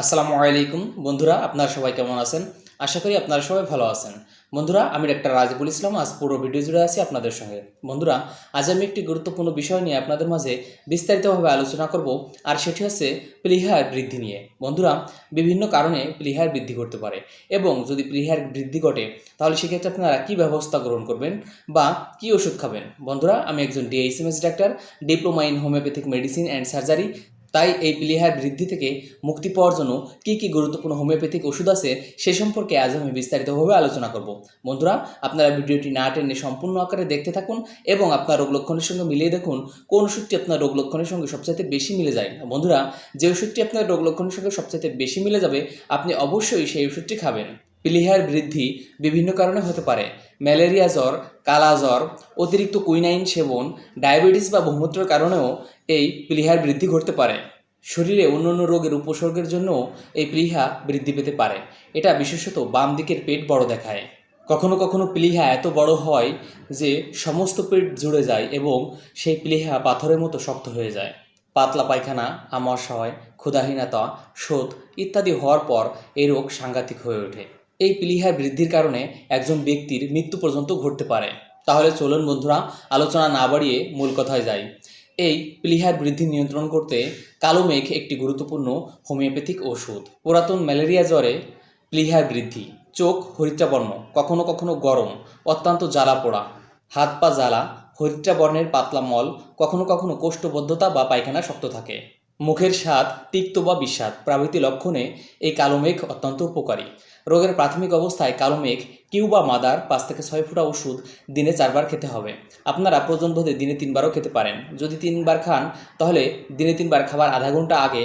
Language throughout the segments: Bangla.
আসসালামু আলাইকুম। বন্ধুরা, আপনারা সবাই কেমন আছেন? আশা করি আপনারা সবাই ভালো আছেন। বন্ধুরা, আমি ডাক্তার রাজিবুল ইসলাম। আজ পুরো ভিডিও জুড়ে আছি আপনাদের সঙ্গে। বন্ধুরা, আজ আমি একটি গুরুত্বপূর্ণ বিষয় নিয়ে আপনাদের মাঝে বিস্তারিতভাবে আলোচনা করব, আর সেটি হচ্ছে প্লিহার বৃদ্ধি নিয়ে। বন্ধুরা, বিভিন্ন কারণে প্লিহার বৃদ্ধি করতে পারে, এবং যদি প্লিহার বৃদ্ধি ঘটে, তাহলে সেক্ষেত্রে আপনারা কী ব্যবস্থা গ্রহণ করবেন বা কী ওষুধ খাবেন? বন্ধুরা, আমি একজন DHMS doctor diploma in homeopathic medicine and surgery তাই এই প্লিহার বৃদ্ধি থেকে মুক্তি পাওয়ার জন্য কী কী গুরুত্বপূর্ণ হোমিওপ্যাথিক ওষুধ আছে সে সম্পর্কে আজ আমি বিস্তারিতভাবে আলোচনা করব। বন্ধুরা, আপনারা ভিডিওটি না টেনে সম্পূর্ণ আকারে দেখতে থাকুন এবং আপনার রোগ লক্ষণের সঙ্গে মিলিয়ে দেখুন কোন ওষুধটি আপনার রোগ লক্ষণের সঙ্গে সবচাইতে বেশি মিলে যায়। বন্ধুরা, যে ওষুধটি আপনার রোগ লক্ষণের সঙ্গে সবচাইতে বেশি মিলে যাবে, আপনি অবশ্যই সেই ওষুধটি খাবেন। প্লিহার বৃদ্ধি বিভিন্ন কারণে হতে পারে। ম্যালেরিয়া জ্বর, কালা জ্বর, অতিরিক্ত কুইনাইন সেবন, ডায়াবেটিস বা বহুমূত্রের কারণেও এই প্লিহার বৃদ্ধি ঘটতে পারে। শরীরে অন্যান্য রোগের উপসর্গের জন্য এই প্লিহা বৃদ্ধি পেতে পারে। এটা বিশেষত বাম দিকের পেট বড় দেখায়। কখনো কখনো প্লিহা এত বড় হয় যে সমস্ত পেট জুড়ে যায় এবং সেই প্লিহা পাথরের মতো শক্ত হয়ে যায়। পাতলা পায়খানা, আমাশয়, ক্ষুধাহীনতা শোধ ইত্যাদি হওয়ার পর এই রোগ সাংঘাতিক হয়ে ওঠে। এই প্লিহার বৃদ্ধির কারণে একজন ব্যক্তির মৃত্যু পর্যন্ত ঘটতে পারে। তাহলে চলুন বন্ধুরা, আলোচনা না বাড়িয়ে মূল কথায় যাই। এই প্লিহার বৃদ্ধি নিয়ন্ত্রণ করতে কালো মেঘ একটি গুরুত্বপূর্ণ হোমিওপ্যাথিক ওষুধ। পুরাতন ম্যালেরিয়া জ্বরে প্লিহার বৃদ্ধি। চোখ হরিদ্রাবর্ণ কখনো কখনো গরম, অত্যন্ত জ্বালা পোড়া। হাত পা জ্বালা হরিদ্রা বর্ণের পাতলা মল, কখনো কখনো কোষ্ঠবদ্ধতা বা পায়খানা শক্ত থাকে। মুখের স্বাদ তিক্ত বা বিস্বাদ প্রভৃতি লক্ষণে এই কালো মেঘ অত্যন্ত উপকারী। রোগের প্রাথমিক অবস্থায় কালো মেঘ, কিউ বা মাদার পাঁচ থেকে ছয় ফুটা ওষুধ দিনে চারবার খেতে হবে। আপনারা প্রয়োজন বোধে দিনে তিনবারও খেতে পারেন। যদি তিনবার খান, তাহলে দিনে তিনবার খাবার আধা ঘণ্টা আগে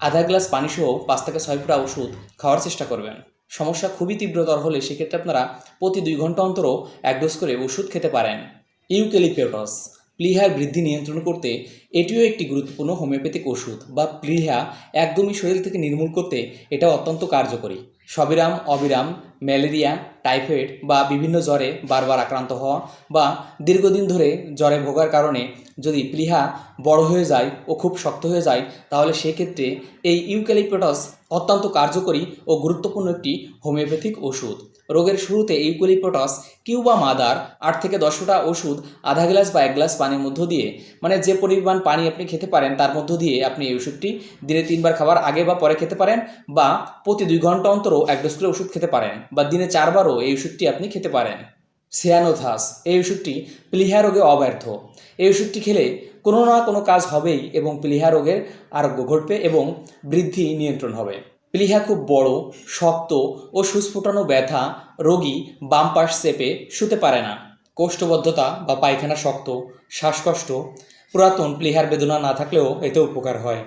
আধা গ্লাস পানিসহ পাঁচ থেকে ছয় ফুটা ওষুধ খাওয়ার চেষ্টা করবেন। সমস্যা খুবই তীব্রতর হলে সেক্ষেত্রে আপনারা প্রতি দুই ঘণ্টা অন্তরও এক ডোজ করে ওষুধ খেতে পারেন। ইউক্যালিপটাস প্লিহার বৃদ্ধি নিয়ন্ত্রণ করতে এটিও একটি গুরুত্বপূর্ণ হোমিওপ্যাথিক ওষুধ বা প্লিহা একদমই শরীর থেকে নির্মূল করতে এটা অত্যন্ত কার্যকরী। সবিরাম, অবিরাম, ম্যালেরিয়া, টাইফয়েড বা বিভিন্ন জ্বরে বারবার আক্রান্ত হওয়া বা দীর্ঘদিন ধরে জ্বরে ভোগার কারণে যদি প্লিহা বড় হয়ে যায় ও খুব শক্ত হয়ে যায় তাহলে সেক্ষেত্রে এই ইউক্যালিপটাস অত্যন্ত কার্যকরী ও গুরুত্বপূর্ণ একটি হোমিওপ্যাথিক ওষুধ। রোগের শুরুতে ইউক্যালিপটাস কিউবা মাদার আট থেকে দশটা ওষুধ আধা গ্লাস বা এক গ্লাস পানির মধ্য দিয়ে মানে যে পরিমাণ পানি আপনি খেতে পারেন তার মধ্য দিয়ে আপনি এই ওষুধটি দিনে তিনবার খাবার আগে বা পরে খেতে পারেন বা প্রতি দুই ঘণ্টা অন্তরও এক ডোজ করে ওষুধ খেতে পারেন বা দিনে চারবারও এই ওষুধটি আপনি খেতে পারেন। সিয়ানোথাস, এই ওষুধটি প্লিহা রোগে অব্যর্থ। এই ওষুধটি খেলে কোনো না কোনো কাজ হবেই এবং প্লিহা রোগের আরোগ্য ঘটবে এবং বৃদ্ধি নিয়ন্ত্রণ হবে। প্লিহা খুব বড়, শক্ত ও সুস্ফুটানো ব্যথা রোগী বাম পাশ চেপে শুতে পারে না। কোষ্ঠবদ্ধতা বা পায়খানা শক্ত, শ্বাসকষ্ট, পুরাতন প্লিহার বেদনা না থাকলেও এতে উপকার হয়।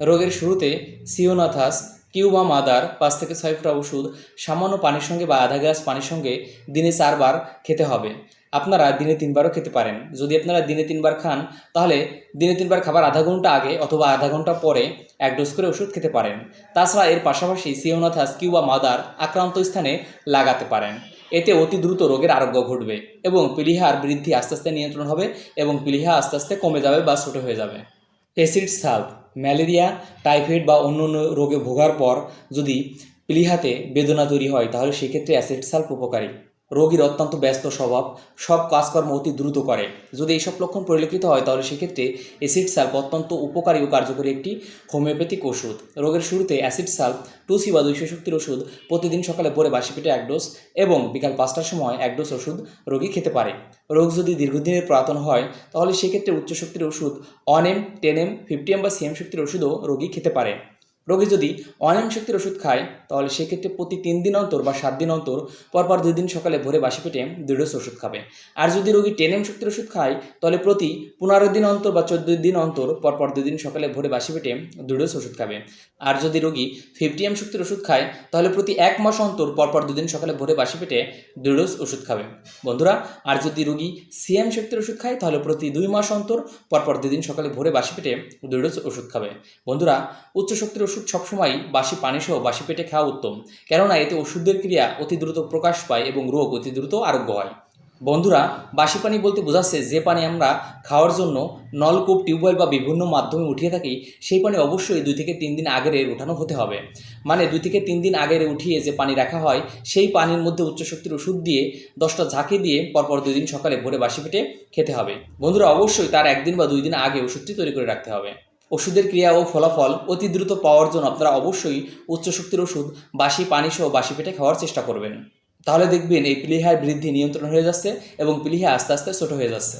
রোগের শুরুতে সিওনাথাস, কিউবা মাদার, পাঁচ থেকে ছয় ফুটা ওষুধ, সামান্য পানির সঙ্গে বা আধা গ্লাস পানির সঙ্গে দিনে চারবার খেতে হবে। আপনারা দিনে তিনবারও খেতে পারেন। যদি আপনারা দিনে তিনবার খান, তাহলে দিনে তিনবার খাবার আধা ঘণ্টা আগে অথবা আধা ঘণ্টা পরে এক ডোজ করে ওষুধ খেতে পারেন। তাছাড়া এর পাশাপাশি সিওনাথাস কিউবা মাদার আক্রান্ত স্থানে লাগাতে পারেন। এতে অতি দ্রুত রোগের আরোগ্য ঘটবে এবং পিলিহার বৃদ্ধি আস্তে আস্তে নিয়ন্ত্রণ হবে এবং পিলিহা আস্তে আস্তে কমে যাবে বা ছোটো হয়ে যাবে। অ্যাসিড সাল্ভ ম্যালেরিয়া, টাইফয়েড বা অন্য অন্য রোগে ভোগার পর যদি প্লিহাতে বেদনা তৈরি হয়, তাহলে সেক্ষেত্রে অ্যাসিড সাল্ফ উপকারী। রোগীর অত্যন্ত ব্যস্ত স্বভাব, সব কাজকর্ম অতি দ্রুত করে। যদি এইসব লক্ষণ পরিলক্ষিত হয়, তাহলে সেক্ষেত্রে অ্যাসিড সাল্প অত্যন্ত উপকারী ও কার্যকরী একটি হোমিওপ্যাথিক ওষুধ। রোগের শুরুতে অ্যাসিড সাল্ফ, টু সি বা দুইশো শক্তির ওষুধ প্রতিদিন সকালে ভোরে বাসি পেটে এক ডোজ এবং বিকাল পাঁচটার সময় এক ডোজ ওষুধ রোগী খেতে পারে। রোগ যদি দীর্ঘদিনের পুরাতন হয়, তাহলে সেক্ষেত্রে উচ্চ শক্তির ওষুধ one M, ten M, fifty M বা সিএম শক্তির ওষুধও রোগী খেতে পারে। রোগী যদি অনিয়ম শক্তির ওষুধ খায়, তাহলে সেক্ষেত্রে প্রতি তিন দিন অন্তর বা সাত দিন অন্তর পরপর দুই দিন সকালে ভোরে বাসি পেটে দুই ওষুধ খাবে। আর যদি রোগী টেনএম শক্তির ওষুধ খায়, তাহলে প্রতি পনেরো দিন অন্তর বা চোদ্দ দিন অন্তর পরপর দুই দিন সকালে ভোরে বাসি পেটে দুই ওষুধ খাবে। আর যদি রোগী ফিফটি এম শক্তির ওষুধ খায়, তাহলে প্রতি এক মাস অন্তর পরপর দুদিন সকালে ভোরে বাসি পেটে দুই ডোজ ওষুধ খাবে। বন্ধুরা, আর যদি রোগী সিএম শক্তির ওষুধ খায়, তাহলে প্রতি দুই মাস অন্তর পরপর দুদিন সকালে ভোরে বাসি পেটে দুই ডোজ ওষুধ খাবে। বন্ধুরা, উচ্চ শক্তির ওষুধ সবসময় বাসি পানিসহ বাসি পেটে খাওয়া উত্তম। কেননা এতে ওষুধের ক্রিয়া অতি দ্রুত প্রকাশ পায় এবং রোগ অতি দ্রুত আরোগ্য হয়। বন্ধুরা, বাসি পানি বলতে বোঝাচ্ছে যে পানি আমরা খাওয়ার জন্য নলকূপ, টিউবওয়েল বা বিভিন্ন মাধ্যমে উঠিয়ে থাকি, সেই পানি অবশ্যই দুই থেকে তিন দিন আগের উঠানো হতে হবে। মানে দুই থেকে তিন দিন আগের উঠিয়ে যে পানি রাখা হয়, সেই পানির মধ্যে উচ্চ শক্তির ওষুধ দিয়ে দশটা ঝাঁকি দিয়ে পরপর দুই দিন সকালে ভোরে বাসি পেটে খেতে হবে। বন্ধুরা, অবশ্যই তার একদিন বা দুই দিন আগে ওষুধটি তৈরি করে রাখতে হবে। ওষুধের ক্রিয়া ও ফলাফল অতি দ্রুত পাওয়ার জন্য আপনারা অবশ্যই উচ্চ শক্তির ওষুধ, বাসি পানি সহ বাসি পেটে খাওয়ার চেষ্টা করবেন। তাহলে দেখবেন এই প্লিহার বৃদ্ধি নিয়ন্ত্রণ হয়ে যাচ্ছে এবং প্লিহা আস্তে আস্তে ছোট হয়ে যাচ্ছে।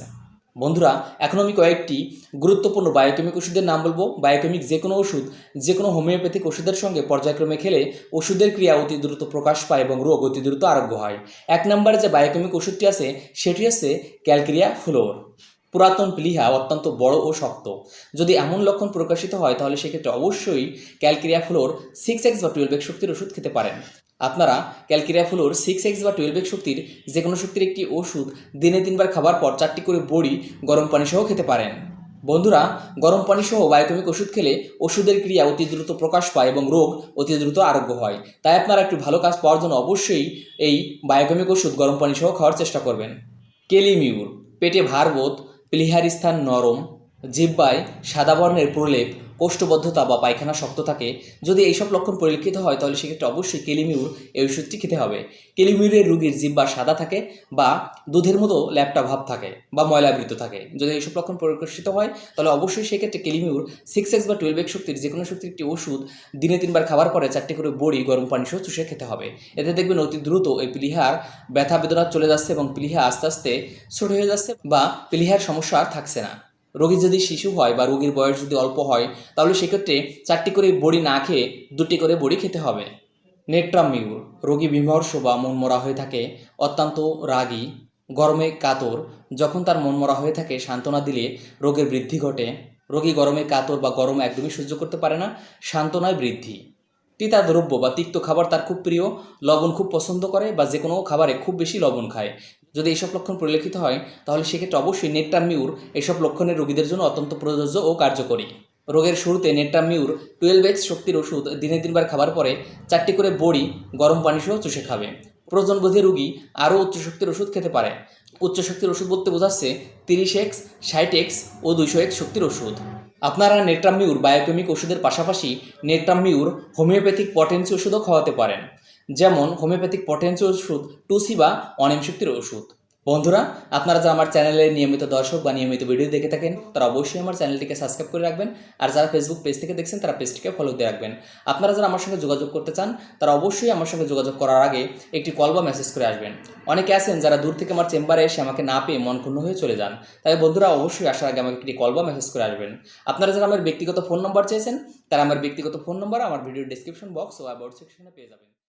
বন্ধুরা, এখন আমি কয়েকটি গুরুত্বপূর্ণ বায়োকেমিক ওষুধের নাম বলব। বায়োকেমিক যে কোনো ওষুধ, যে কোনো হোমিওপ্যাথিক ওষুধের সঙ্গে পর্যায়ক্রমে খেলে ওষুধের ক্রিয়া অতি দ্রুত প্রকাশ পায় এবং রোগ অতি দ্রুত আরোগ্য হয়। এক নম্বরে যে বায়োকেমিক ওষুধটি আছে, সেটি হচ্ছে ক্যালকেরিয়া ফ্লোর পুরাতন প্লিহা অত্যন্ত বড় ও শক্ত। যদি এমন লক্ষণ প্রকাশিত হয়, তাহলে সেক্ষেত্রে অবশ্যই ক্যালকেরিয়া ফ্লোর সিক্স এক্স বা টুয়েলভ এক্স শক্তির ওষুধ খেতে পারেন। আপনারা ক্যালকেরিয়া ফ্লোর সিক্স এক্স বা টুয়েলভ এক্স শক্তির যে কোনো শক্তির একটি ওষুধ দিনে তিনবার খাবার পর চারটি করে বড়ি, গরম পানি সহ খেতে পারেন। বন্ধুরা, গরম পানি সহ বায়োকেমিক ওষুধ খেলে ওষুধের ক্রিয়া অতি দ্রুত প্রকাশ পায় এবং রোগ অতি দ্রুত আরোগ্য হয়। তাই আপনারা একটু ভালো কাজ পাওয়ার জন্য অবশ্যই এই বায়োকেমিক ওষুধ গরম পানি সহ খাওয়ার চেষ্টা করবেন। কেলিমিউর, পেটে ভারবোধ প্লিহার স্থান নরম জিব্বায় সাদা বর্ণের প্রলেপ কোষ্ঠবদ্ধতা বা পায়খানা শক্ত থাকে, যদি এইসব লক্ষণ পরিলক্ষিত হয়, তাহলে সেক্ষেত্রে অবশ্যই কেলিমিউর এই ওষুধটি খেতে হবে। কেলিমিউরের রোগীর জিব্বা সাদা থাকে বা দুধের মতো ল্যাপটা ভাব থাকে বা ময়লাবৃত থাকে। যদি এইসব লক্ষণ প্রকাশিত হয়, তাহলে অবশ্যই সেক্ষেত্রে কেলিমিউর সিক্স এক্স বা টুয়েলভ এক্স শক্তির যে কোনো শক্তির একটি ওষুধ দিনে তিনবার খাবার পরে চারটি করে বড়ি, গরম পানি সহ চুষে খেতে হবে। এতে দেখবেন অতি দ্রুত এই প্লিহার ব্যথা বেদনা চলে যাচ্ছে এবং প্লিহা আস্তে আস্তে ছোট হয়ে যাচ্ছে বা প্লিহার সমস্যা আর থাকছে না। রোগী যদি শিশু হয় বা রোগীর বয়স যদি অল্প হয়, তাহলে সেক্ষেত্রে চারটি করে বড়ি না খেয়ে দুটি করে বড়ি খেতে হবে। নেট্রামিউর রোগী বিমর্ষ বা মনমরা হয়ে থাকে, অত্যন্ত রাগী, গরমে কাতর। যখন তার মনমরা হয়ে থাকে, সান্ত্বনা দিলে রোগের বৃদ্ধি ঘটে। রোগী গরমে কাতর বা গরম একদমই সহ্য করতে পারে না, সান্ত্বনায় বৃদ্ধি। তিতা দ্রব্য বা তিক্ত খাবার তার খুব প্রিয়, লবণ খুব পছন্দ করে বা যে কোনো খাবারে খুব বেশি লবণ খায়। যদি এইসব লক্ষণ পরিলক্ষিত হয়, তাহলে সেক্ষেত্রে অবশ্যই নেট্রামিউর এইসব লক্ষণের রোগীদের জন্য অত্যন্ত প্রযোজ্য ও কার্যকরী। রোগের শুরুতে নেট্রামিউর টুয়েলভ এক্স শক্তির ওষুধ দিনে তিনবার খাবার পরে চারটি করে বড়ি, গরম পানি সহ চুষে খাবে। প্রয়োজনবোধী রোগী আরও উচ্চ শক্তির ওষুধ খেতে পারে। উচ্চ শক্তির ওষুধ বলতে বোঝাচ্ছে তিরিশ এক্স, ষাট এক্স ও দুইশো এক্স শক্তির ওষুধ। আপনারা নেট্রামিউর বায়োকেমিক ওষুধের পাশাপাশি নেট্রামিউর হোমিওপ্যাথিক পটেন্সি ওষুধও খাওয়াতে পারেন। যেমন হোমিওপ্যাথিক পটেন্সি ওষুধ, টুসি বা অনিম শক্তির ওষুধ। বন্ধুরা, আপনারা যারা আমার চ্যানেলের নিয়মিত দর্শক বা নিয়মিত ভিডিও দেখে থাকেন, তারা অবশ্যই আমার চ্যানেলটিকে সাবস্ক্রাইব করে রাখবেন। আর যারা ফেসবুক পেজ থেকে দেখছেন, তারা পেজটিকে ফলো দিয়ে রাখবেন। আপনারা যারা আমার সঙ্গে যোগাযোগ করতে চান, তারা অবশ্যই আমার সঙ্গে যোগাযোগ করার আগে একটি কল বা মেসেজ করে আসবেন। অনেকে আছেন যারা দূর থেকে আমার চেম্বারে এসে আমাকে না পেয়ে মন ক্ষুণ্ণ হয়ে চলে যান। তাই বন্ধুরা, অবশ্যই আসার আগে আমাকে একটি কল বা মেসেজ করে আসবেন। আপনারা যারা আমার ব্যক্তিগত ফোন নম্বর চেয়েছেন, তারা আমার ব্যক্তিগত ফোন নম্বর আমার ভিডিও ডিসক্রিপশন বক্স ও অ্যাবাউট সেকশনে পেয়ে যাবেন।